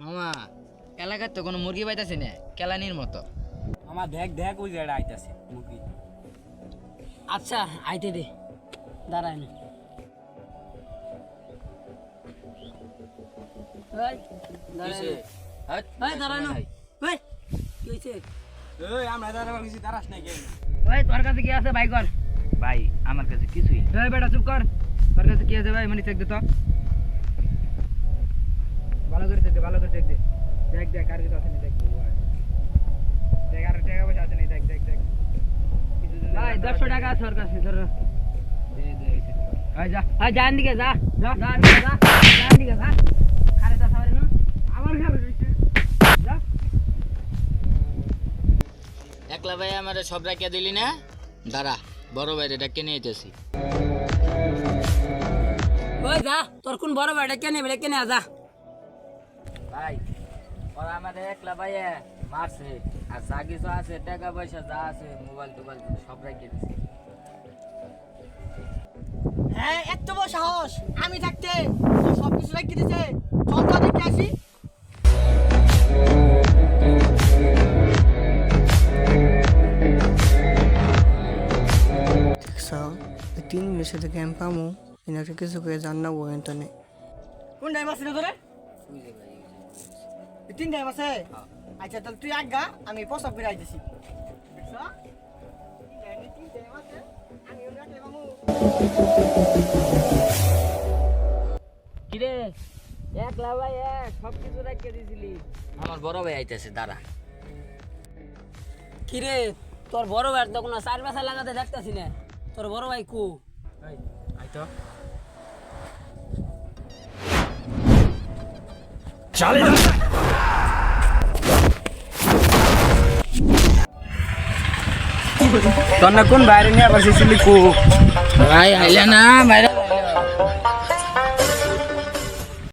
মামা এলাকার তো কোনো মুরগি পাইতাছি না কেলানির মতো। আমার দেখ দেখ ওই জায়গায় আইতাছে মুরগি। আচ্ছা আইতে দে দাঁড়ায় না। ভাই কর। ভাই আমার কাছে কিছুই। বেটা চুপ কর। তোর কাছে কি আছে ভাই মানে চেক দে তো ভালো করে চেক দে ভালো করে চেক দে দেখ দেখ আর কিছু আছে না দেখ। দেখ আর টাকা পয়সা আছে না দেখ দেখ দেখ। ভাই পারছিস- টাকা আছে ওর কাছে ধর। যান দিকে যা। যা। যান দিকে যা। খারে তো আমার একলা ভাই আমার সব রাখিয়া দিলি না? দাঁড়া বড় ভাইরে ডাকে নিয়ে যেতেছি যা তোর কোন বড় ভাইটা কেনে বেড়ে কেনে যা। ভাই ওরা আমাদের একলা ভাই মারছে। আর যা কিছু আছে টাকা পয়সা যা আছে মোবাইল টোবাইল সব রাখিয়ে দিছি। হ্যাঁ এত বড় সাহস। আমি থাকতে সব কিছু রেখে দিছে। চল তো দেখে আসি। তিন মিনিটের সাথে ক্যাম্প পামু। এনাকে কিছু করে জানাব এন্টনে কোন টাইম আছে না তোরে তিন টাইম আছে? আচ্ছা তাহলে তুই আগা আমি প্রস্তাব করে আইতেছি। কিরে? এক লাভাই এক সব কিছু রেখে দিছিলি। আমার বড় ভাই আইতেছে দাঁড়া। কিরে তোর বড় ভাই তো কোনো চার মাসে লাগাতে দেখতেছি না। তোর বড় ভাই কু? আই তো। তোর না কোন বাইরে নিয়ে আবার শিশিলি কু? ভাই আইলে না বাইরে।